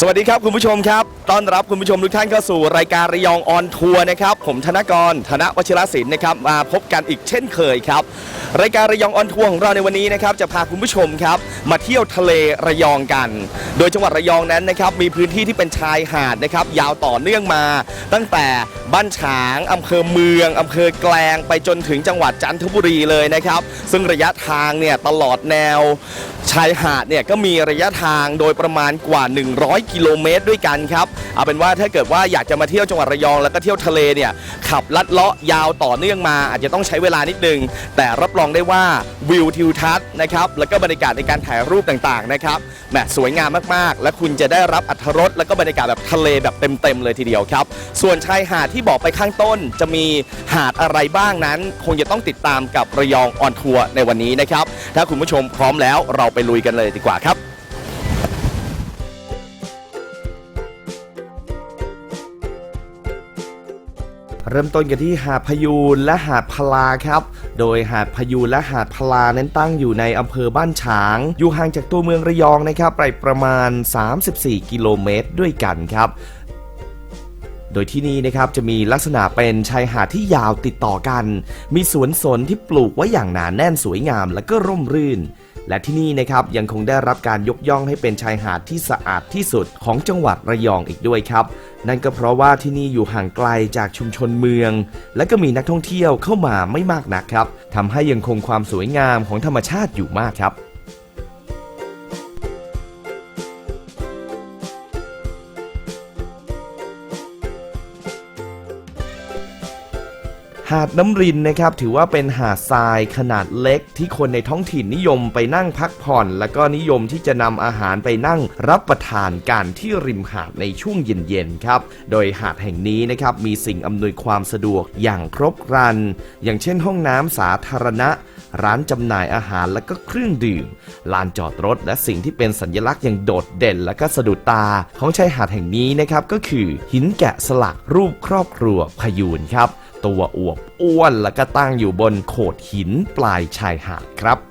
สวัสดีครับคุณผู้ชมครับ ต้อนรับคุณผู้ชมทุกท่านเข้าสู่รายการระยองออนทัวร์นะครับ ผมธนกรธนวชิรศิลป์นะครับมาพบกันอีกเช่นเคยครับ รายการระยองออนทัวร์ของเราในวันนี้นะครับจะพาคุณผู้ชมครับมาเที่ยวทะเลระยองกัน โดยจังหวัดระยองนั้นนะครับมีพื้นที่ที่เป็นชายหาดนะครับยาวต่อเนื่องมา ตั้งแต่บ้านฉางอำเภอเมืองอำเภอแกลงไปจนถึงจังหวัดจันทบุรีเลยนะครับ ซึ่งระยะทางเนี่ยตลอดแนวชายหาดเนี่ยก็มีระยะทางโดยประมาณกว่า 100 กิโลเมตรด้วยกันครับเอาเป็นว่าถ้าเกิดว่าอยากจะมาเที่ยวจังหวัดระยองแล้วก็เที่ยวทะเลเนี่ยขับลัดเลาะยาวต่อเนื่องมา อาจจะต้องใช้เวลานิดนึง แต่รับรองได้ว่าวิวทิวทัศน์นะครับแล้วก็บรรยากาศในการถ่ายรูปต่างๆนะครับแหมสวยงามมากๆ และคุณจะได้รับอรรถรสแล้วก็บรรยากาศแบบทะเลแบบเต็มๆเลยทีเดียวครับ ส่วนชายหาดที่บอกไปข้างต้นจะมีหาดอะไรบ้างนั้น คงจะต้องติดตามกับระยองออนทัวร์ในวันนี้นะครับถ้าคุณผู้ชมพร้อมแล้วเราไปลุยกันเลยดีกว่าครับ เริ่มต้นกันที่หาดพยูนและหาดพลาครับ โดยหาดพยูนและหาดพลานั้นตั้งอยู่ในอำเภอบ้านฉาง อยู่ห่างจากตัวเมืองระยองนะครับไปประมาณ 34 กิโลเมตรด้วยกันครับโดยที่นี่นะครับจะมีลักษณะเป็นชายหาดที่ยาวติดต่อกัน มีสวนสนที่ปลูกไว้อย่างหนาแน่นสวยงามและก็ร่มรื่น และที่นี่นะครับยังคงได้รับการยกย่องให้เป็นชายหาดที่สะอาดที่สุดของจังหวัดระยองอีกด้วยครับ นั่นก็เพราะว่าที่นี่อยู่ห่างไกลจากชุมชนเมือง และก็มีนักท่องเที่ยวเข้ามาไม่มากนักครับทำให้ยังคงความสวยงามของธรรมชาติอยู่มากครับ หาดน้ำรินนะครับถือว่าเป็นหาดทรายขนาดเล็ก ที่คนในท้องถิ่นนิยมไปนั่งพักผ่อน และก็นิยมที่จะนำอาหารไปนั่งรับประทานกันที่ริมหาดในช่วงเย็นๆครับโดยหาดแห่งนี้นะครับมีสิ่งอำนวยความสะดวกอย่างครบครัน อย่างเช่นห้องน้ำสาธารณะ ร้านจำหน่ายอาหารและก็เครื่องดื่ม ลานจอดรถและสิ่งที่เป็นสัญลักษณ์อย่างโดดเด่นและก็สะดุดตา ของชายหาดแห่งนี้นะครับก็คือหินแกะสลักรูปครอบครัวพยูนครับ ตัวอวบอ้วนแล้วก็ตั้งอยู่บนโขดหินปลายชายหาดครับ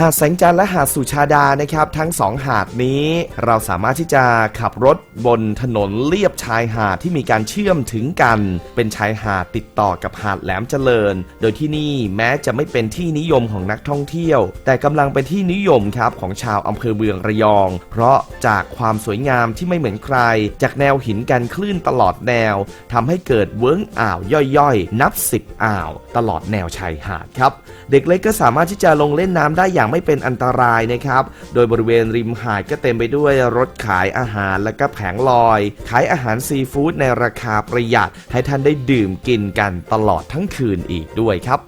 หาดแสงจันทร์และหาดสุชาดานะครับ ทั้งสองหาดนี้เราสามารถที่จะขับรถบนถนนเลียบชายหาดที่มีการเชื่อมถึงกัน เป็นชายหาดติดต่อกับหาดแหลมเจริญ โดยที่นี่แม้จะไม่เป็นที่นิยมของนักท่องเที่ยว แต่กำลังเป็นที่นิยมครับของชาวอำเภอเมืองระยอง เพราะจากความสวยงามที่ไม่เหมือนใคร จากแนวหินกันคลื่นตลอดแนวทำให้เกิดเวิ้งอ่าวย่อยๆ นับ 10 อ่าว ตลอดแนวชายหาดครับ เด็กเล็กก็สามารถที่จะลงเล่นน้ำได้อย่างไม่เป็นอันตรายนะครับ โดยบริเวณริมหาดก็เต็มไปด้วยรถขายอาหารและก็แผงลอย ขายอาหารซีฟู้ดในราคาประหยัด ให้ท่านได้ดื่มกินกันตลอดทั้งคืนอีกด้วยครับ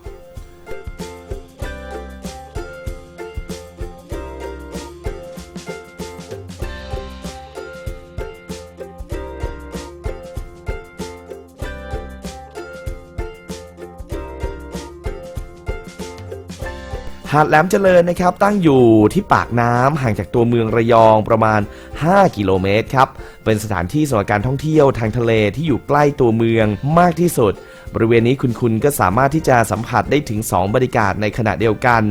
หาดแหลมเจริญนะครับตั้งอยู่ที่ปากน้ำห่างจากตัวเมืองระยองประมาณ 5 กิโลเมตรครับ เป็นสถานที่สำหรับการท่องเที่ยวทางทะเลที่อยู่ใกล้ตัวเมืองมากที่สุด บริเวณนี้คุณคุณก็สามารถที่จะสัมผัสได้ถึง 2 บรรยากาศในขณะเดียวกัน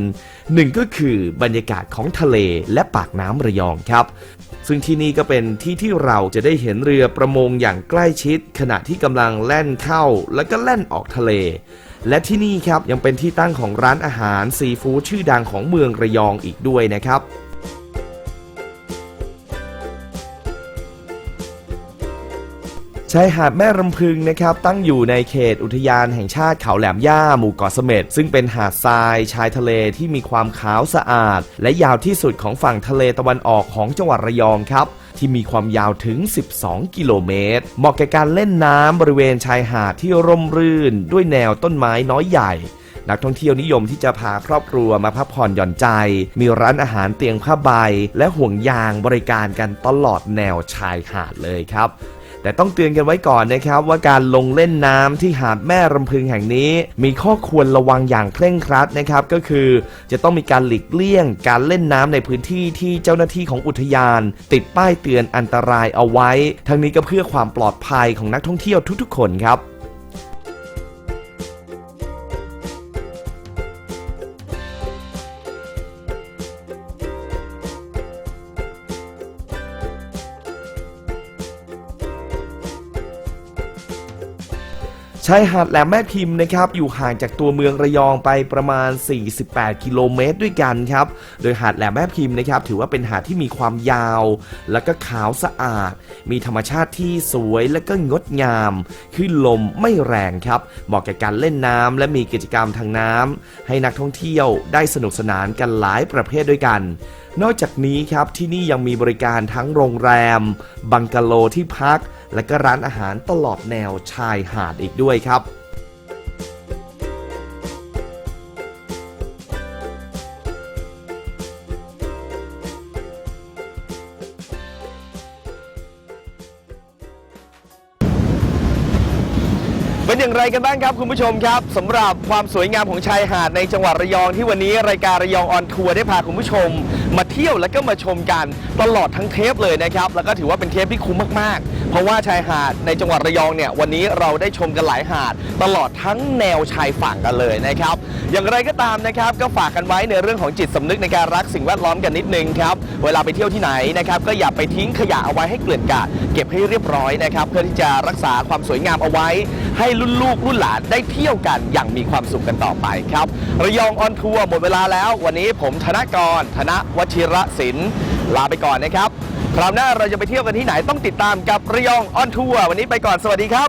หนึ่งก็คือบรรยากาศของทะเลและปากน้ำระยองครับซึ่งที่นี่ก็เป็นที่ที่เราจะได้เห็นเรือประมงอย่างใกล้ชิด ขณะที่กำลังแล่นเข้าแล้วก็แล่นออกทะเล และที่นี่ครับยังเป็นที่ตั้งของร้านอาหารซีฟู้ดชื่อดังของเมืองระยองอีกด้วยนะครับชายหาดแม่รำพึงนะครับตั้งอยู่ในเขตอุทยานแห่งชาติเขาแหลมย่าหมู่เกาะเสม็ดซึ่งเป็นหาดทรายชายทะเลที่มีความขาวสะอาด และยาวที่สุดของฝั่งทะเลตะวันออกของจังหวัดระยองครับ ที่มีความยาวถึง 12 กิโลเมตร เหมาะแก่การเล่นน้ำบริเวณชายหาดที่ร่มรื่น ด้วยแนวต้นไม้น้อยใหญ่ นักท่องเที่ยวนิยมที่จะพาครอบครัวมาพักผ่อนหย่อนใจ มีร้านอาหารเตียงผ้าใบ และห่วงยางบริการกันตลอดแนวชายหาดเลยครับ แต่ต้องเตือนกันไว้ก่อนนะครับว่าการลงเล่นน้ำที่หาดแม่ลำพึงแห่งนี้ มีข้อควรระวังอย่างเคร่งครัดนะครับก็คือจะต้องมีการหลีกเลี่ยง การเล่นน้ำในพื้นที่ที่เจ้าหน้าที่ของอุทยาน ติดป้ายเตือนอันตรายเอาไว้ ทั้งนี้ก็เพื่อความปลอดภัยของนักท่องเที่ยวทุกๆ คนครับ ชายหาดแหลมแม่พิมพ์นะครับอยู่ห่างจากตัวเมืองระยองไปประมาณ 48 กิโลเมตรด้วยกันครับ โดยหาดแหลมแม่พิมพ์นะครับถือว่าเป็นหาดที่มีความยาว และก็ขาวสะอาด มีธรรมชาติที่สวยและก็งดงามขึ้นลมไม่แรงครับเหมาะแก่การเล่นน้ำและมีกิจกรรมทางน้ำให้นักท่องเที่ยวได้สนุกสนานกันหลายประเภทด้วยกัน นอกจากนี้ครับที่นี่ยังมีบริการทั้งโรงแรม บังกะโลที่พัก และก็ร้านอาหารตลอดแนวชายหาดอีกด้วยครับเป็นอย่างไรกันบ้างครับคุณผู้ชมครับสำหรับความสวยงามของชายหาดในจังหวัดระยองที่วันนี้รายการระยองออนทัวร์ได้พาคุณผู้ชม มาเที่ยวและก็มาชมกันตลอดทั้งเทปเลยนะครับ แล้วก็ถือว่าเป็นเทปที่คุ้มมากๆ เพราะว่าชายหาดในจังหวัดระยองเนี่ยวันนี้เราได้ชมกันหลายหาด ตลอดทั้งแนวชายฝั่งกันเลยนะครับ อย่างไรก็ตามนะครับก็ฝากกันไว้ในเรื่องของจิตสำนึกในการรักสิ่งแวดล้อมกันนิดนึงครับเวลาไปเที่ยวที่ไหนนะครับก็อย่าไปทิ้งขยะเอาไว้ให้เกลื่อนกาดเก็บให้เรียบร้อยนะครับเพื่อที่จะรักษาความสวยงามเอาไว้ ให้รุ่นลูกรุ่นหลานได้เที่ยวกันอย่างมีความสุขกันต่อไปครับระยองออนทัวร์หมดเวลาแล้ว วันนี้ผมธนกรธนวชิระศิลป์ลาไปก่อนนะครับ คราวหน้าเราจะไปเที่ยวกันที่ไหนต้องติดตามกับระยองออนทัวร์วันนี้ไปก่อนสวัสดีครับ